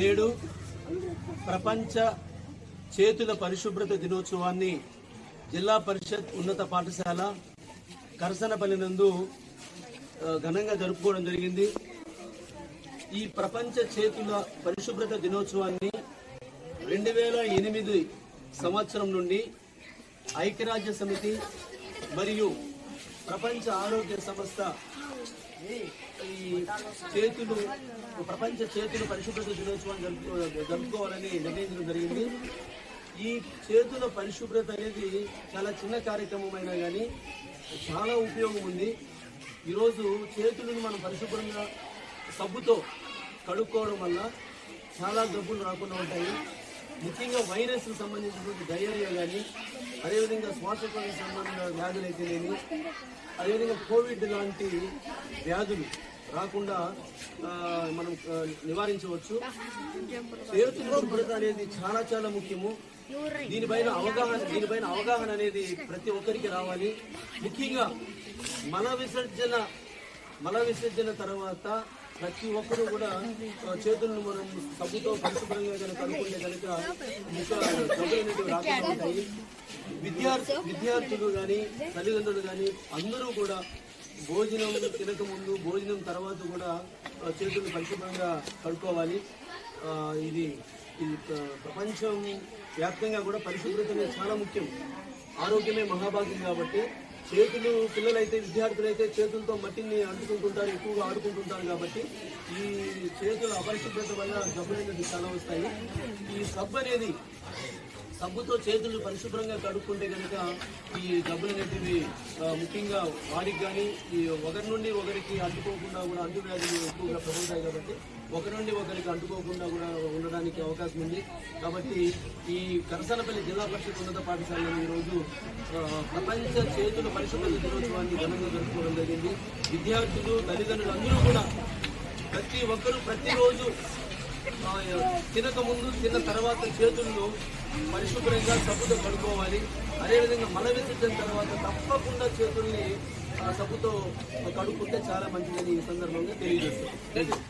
నేడు ప్రపంచ చేతుల పరిశుభ్రత దినోత్సవాన్ని జిల్లా పరిషత్ ఉన్నత పాఠశాల కరసనపల్లి నందు ఘనంగా జరుపుకోవడం జరిగింది. ఈ ప్రపంచ చేతుల పరిశుభ్రత దినోత్సవాన్ని రెండు వేల ఎనిమిది సంవత్సరం నుండి ఐక్యరాజ్య సమితి మరియు ప్రపంచ ఆరోగ్య సంస్థ ఈ చేతులు ప్రపంచ చేతుల పరిశుభ్రత దినోత్సవం జరుపు జరుపుకోవాలని నిర్ణయించడం జరిగింది. ఈ చేతుల పరిశుభ్రత అనేది చాలా చిన్న కార్యక్రమమైనా కానీ చాలా ఉపయోగం ఉంది. ఈరోజు చేతులను మనం పరిశుభ్రంగా సబ్బుతో కడుక్కోవడం వల్ల చాలా జబ్బులు రాకుండా ఉంటాయి. ముఖ్యంగా వైరస్ సంబంధించినటువంటి డయేరియా కానీ అదేవిధంగా శ్వాసకోశ సంబంధించిన వ్యాధులు అయితే లేని అదేవిధంగా కోవిడ్ లాంటి వ్యాధులు రాకుండా మనం నివారించవచ్చు. చేతుల శుభ్రత అనేది చాలా చాలా ముఖ్యము. దీనిపైన అవగాహన దీనిపైన అవగాహన అనేది ప్రతి ఒక్కరికి రావాలి. ముఖ్యంగా మల విసర్జన మల విసర్జన తర్వాత ప్రతి ఒక్కరూ కూడా చేతులను మనం సబ్బుతో పరిశుభ్రంగా కనుక అనుకుంటే కనుక ముఖ రాకుండా ఉంటాయి విద్యార్థి విద్యార్థులు కానీ తల్లిదండ్రులు కానీ అందరూ కూడా భోజనం తినక ముందు భోజనం తర్వాత కూడా చేతులు పరిశుభ్రంగా కడుక్కోవాలి. ఇది ఇది ప్రపంచం వ్యాప్తంగా కూడా పరిశుభ్రత అనేది చాలా ముఖ్యం. ఆరోగ్యమే మహాభాగ్యం కాబట్టి చేతులు పిల్లలైతే విద్యార్థులైతే చేతులతో మట్టిని అంటుకుంటుంటారు ఎక్కువగా ఆడుకుంటుంటారు కాబట్టి ఈ చేతుల అపరిశుభ్రత వల్ల జబ్బులు అనేది చాలా వస్తాయి. ఈ సబ్బు అనేది సబ్బుతో చేతులు పరిశుభ్రంగా కడుక్కుంటే కనుక ఈ జబ్బులు అనేటివి ముఖ్యంగా వాడికి కానీ ఈ ఒకరి నుండి ఒకరికి అంటుకోకుండా కూడా అంటువ్యాధులు ఎక్కువగా పెరుగుతాయి కాబట్టి ఒకరి నుండి ఒకరికి అంటుకోకుండా కూడా ఉండడానికి అవకాశం ఉంది. కాబట్టి ఈ కరసనపల్లి జిల్లా పరిషత్ ఉన్నత పాఠశాలలో ఈరోజు ప్రపంచ చేతుల పరిశుభ్రత దినోత్సవాన్ని ఘనంగా జరుపుకోవడం జరిగింది విద్యార్థులు తల్లిదండ్రులు అందరూ కూడా ప్రతి ఒక్కరూ ప్రతిరోజు తినక ముందు తిన్న తర్వాత చేతులను పరిశుభ్రంగా సబ్బుతో కడుక్కోవాలి. అదేవిధంగా మల విసర్జన తర్వాత తప్పకుండా చేతుల్ని ఆ, సబ్బుతో కడుక్కుంటే చాలా మంచిదని ఈ సందర్భంగా తెలియజేస్తాం